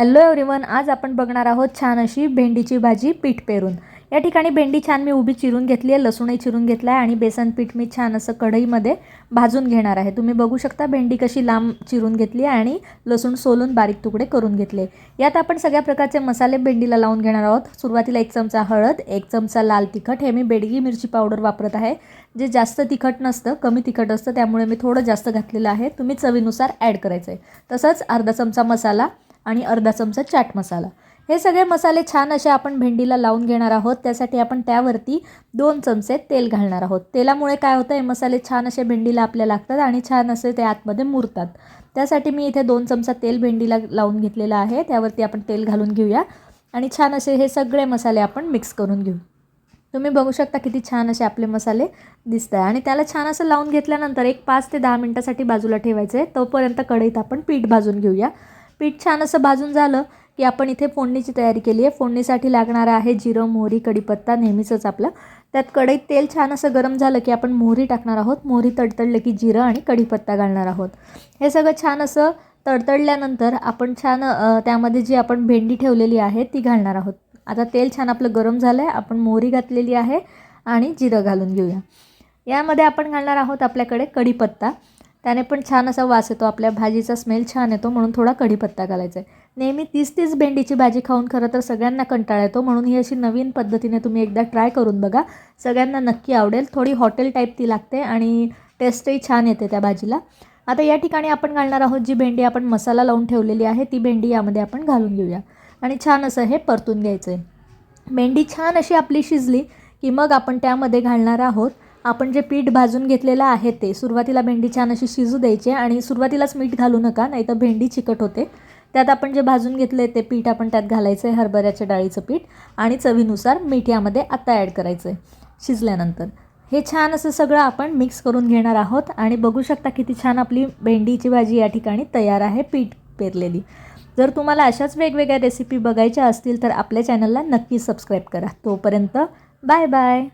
Hello everyone आज आपण बघणार आहोत छान अशी भेंडीची भाजी पीठ पेरून. या ठिकाणी भेंडी छान मी उभी चिरून घेतली आहे लसूणही चिरून घेतला आहे आणि बेसन पीठ मी छान असं कढईमध्ये भाजून घेणार आहे. तुम्ही बघू शकता भेंडी कशी लांब चिरून घेतली आहे आणि लसूण सोलून बारीक तुकडे करून घेतले यात आपण सगळ्या प्रकारचे मसाले भेंडीला लावून घेणार आहोत. सुरुवातीला एक चमचा हळद एक चमचा लाल तिखट. हे मी बेडगी मिरची पावडर वापरत आहे. जे जास्त तिखट नसतं कमी तिखट असतं त्यामुळे मी थोडं जास्त घातलेलं आहे. तुम्ही चवीनुसार ॲड करायचं आहे तसंच अर्धा चमचा मसाला आणि अर्धा चमचा चाट मसाला. हे सगळे मसाले छान असे आपण भेंडीला लावून घेणार आहोत. त्यासाठी आपण त्यावरती दोन चमचे तेल घालणार आहोत. तेलामुळे काय होतं हे मसाले छान असे भेंडीला आपल्या लागतात आणि छान असे ते आतमध्ये मुरतात. त्यासाठी मी इथे दोन चमचा तेल भेंडीला लावून घेतलेलं आहे. त्यावरती आपण तेल घालून घेऊया. आणि छान असे हे सगळे मसाले आपण मिक्स करून घेऊ. तुम्ही बघू शकता किती छान असे आपले मसाले दिसत आहे आणि त्याला छान असं लावून घेतल्यानंतर एक पाच ते दहा मिनटासाठी बाजूला ठेवायचं आहे तोपर्यंत कढईत आपण पीठ भाजून घेऊया. पीठ छान असं भाजून झालं की आपण इथे फोडणीची तयारी केली आहे. फोडणीसाठी लागणारं आहे जिरं मोहरी कढीपत्ता नेहमीचंच आपलं. त्यात कढईत तेल छान असं गरम झालं की आपण मोहरी टाकणार आहोत. मोहरी तडतडलं की जिरं आणि कढीपत्ता घालणार आहोत. हे सगळं छान असं तडतडल्यानंतर आपण छान त्यामध्ये जी आपण भेंडी ठेवलेली आहे ती घालणार आहोत. आता तेल छान आपलं गरम झालं आहे आपण मोहरी घातलेली आहे आणि जिरं घालून घेऊया. यामध्ये आपण घालणार आहोत आपल्याकडे कढीपत्ता. त्याने पण छान असा वास येतो. आपल्या भाजीचा स्मेल छान येतो म्हणून थोडा कढीपत्ता घालायचा आहे नेहमी तीच तीच भेंडीची भाजी खाऊन खरं तर सगळ्यांना कंटाळा येतो. म्हणून ही अशी नवीन पद्धतीने तुम्ही एकदा ट्राय करून बघा. सगळ्यांना नक्की आवडेल. थोडी हॉटेल टाईप ती लागते आणि टेस्टही छान येते त्या भाजीला. आता या ठिकाणी आपण घालणार आहोत जी भेंडी आपण मसाला लावून ठेवलेली आहे ती भेंडी यामध्ये आपण घालून घेऊया. आणि छान असं हे परतून घ्यायचं आहे भेंडी छान अशी आपली शिजली की मग आपण त्यामध्ये घालणार आहोत आपण जे पीठ भाजून घेतलेलं आहे ते सुरुवातीला भेंडी छान अशी शिजू द्यायची आणि सुरुवातीलाच मीठ घालू नका नाही तर भेंडी चिकट होते. त्यात आपण जे भाजून घेतलं आहे ते पीठ आपण त्यात घालायचं आहे हरभऱ्याच्या डाळीचं पीठ आणि चवीनुसार मीठ यामध्ये आत्ता ॲड करायचं आहे शिजल्यानंतर. हे छान असं सगळं आपण मिक्स करून घेणार आहोत आणि बघू शकता किती छान आपली भेंडीची भाजी या ठिकाणी तयार आहे पीठ पेरलेली. जर तुम्हाला अशाच वेगवेगळ्या रेसिपी बघायच्या असतील तर आपल्या चॅनलला नक्की सबस्क्राईब करा. तोपर्यंत बाय बाय